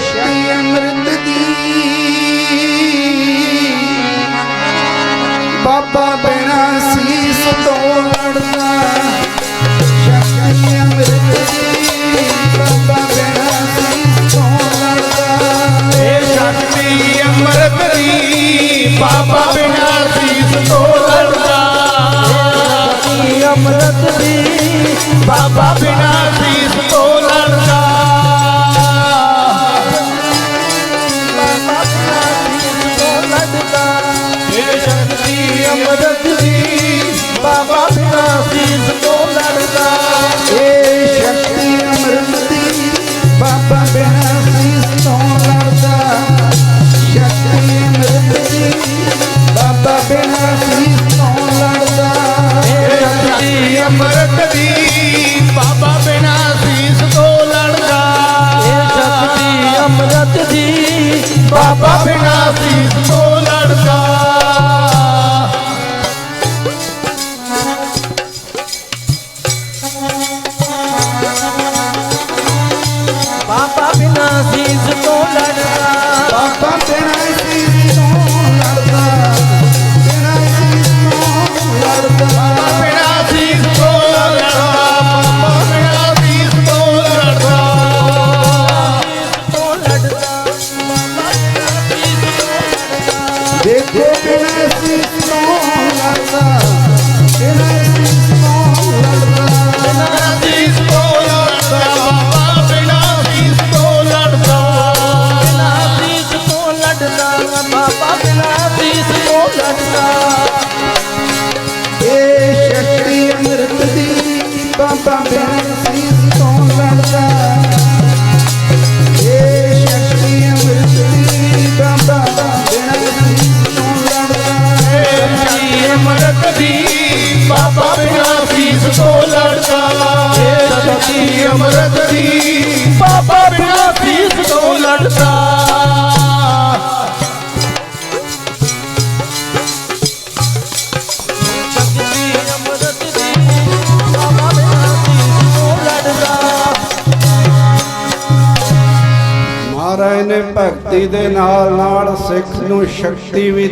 ਸ਼ਕਤੀ ਅੰਮ੍ਰਿਤ ਦੀ। ਬਾਬਾ ਬਿਨਾ ਸੀਸ ਤੋਂ ਲੜਦਾ ਸ਼ਕਤੀ ਅੰਮ੍ਰਿਤ ਦੀ ਬਾਬਾ ਬਿਨਾ ਸੀਸ ਤੋਂ ਲੜਦਾ ਇਹ ਸ਼ਕਤੀ ਅੰਮ੍ਰਿਤ ਦੀ ਬਾਬਾ ਬਿਨਾ ਸੀਸ ਤੋਂ ਲੜਦਾ ਸ਼ਕਤੀ ਅੰਮ੍ਰਿਤ ਦੀ ਬਾਬਾ ਬਿਨਾ ਸੀਸ ਸ਼ਕਤੀ ਅੰਮ੍ਰਿਤ ਬਾਬਾ ਬਿਨਾ ਸੀਸ ਤੋਂ ਲੜਦਾ ਇਹ ਸ਼ਕਤੀ ਅੰਮ੍ਰਿਤ ਦੀ ਬਾਬਾ ਬਿਨਾ ਸੀਸ ਤੋਂ ਲੜਦਾ ਸ਼ਕਤੀ ਅੰਮ੍ਰਿਤ ਦੀ ਬਾਬਾ ਬਿਨਾ ਸੀਸ ਤੋਂ ਲੜਦਾ ਇਹ ਸ਼ਕਤੀ ਅੰਮ੍ਰਿਤ ਦੀ ਬਾਬਾ ਬਿਨਾ ਸੀਸ ਤੋਂ ਲੜਦਾ। ਮਹਾਰਾਜ ਨੇ ਭਗਤੀ ਦੇ ਨਾਲ ਨਾਲ ਸਿੱਖ ਨੂੰ ਸ਼ਕਤੀ ਵੀ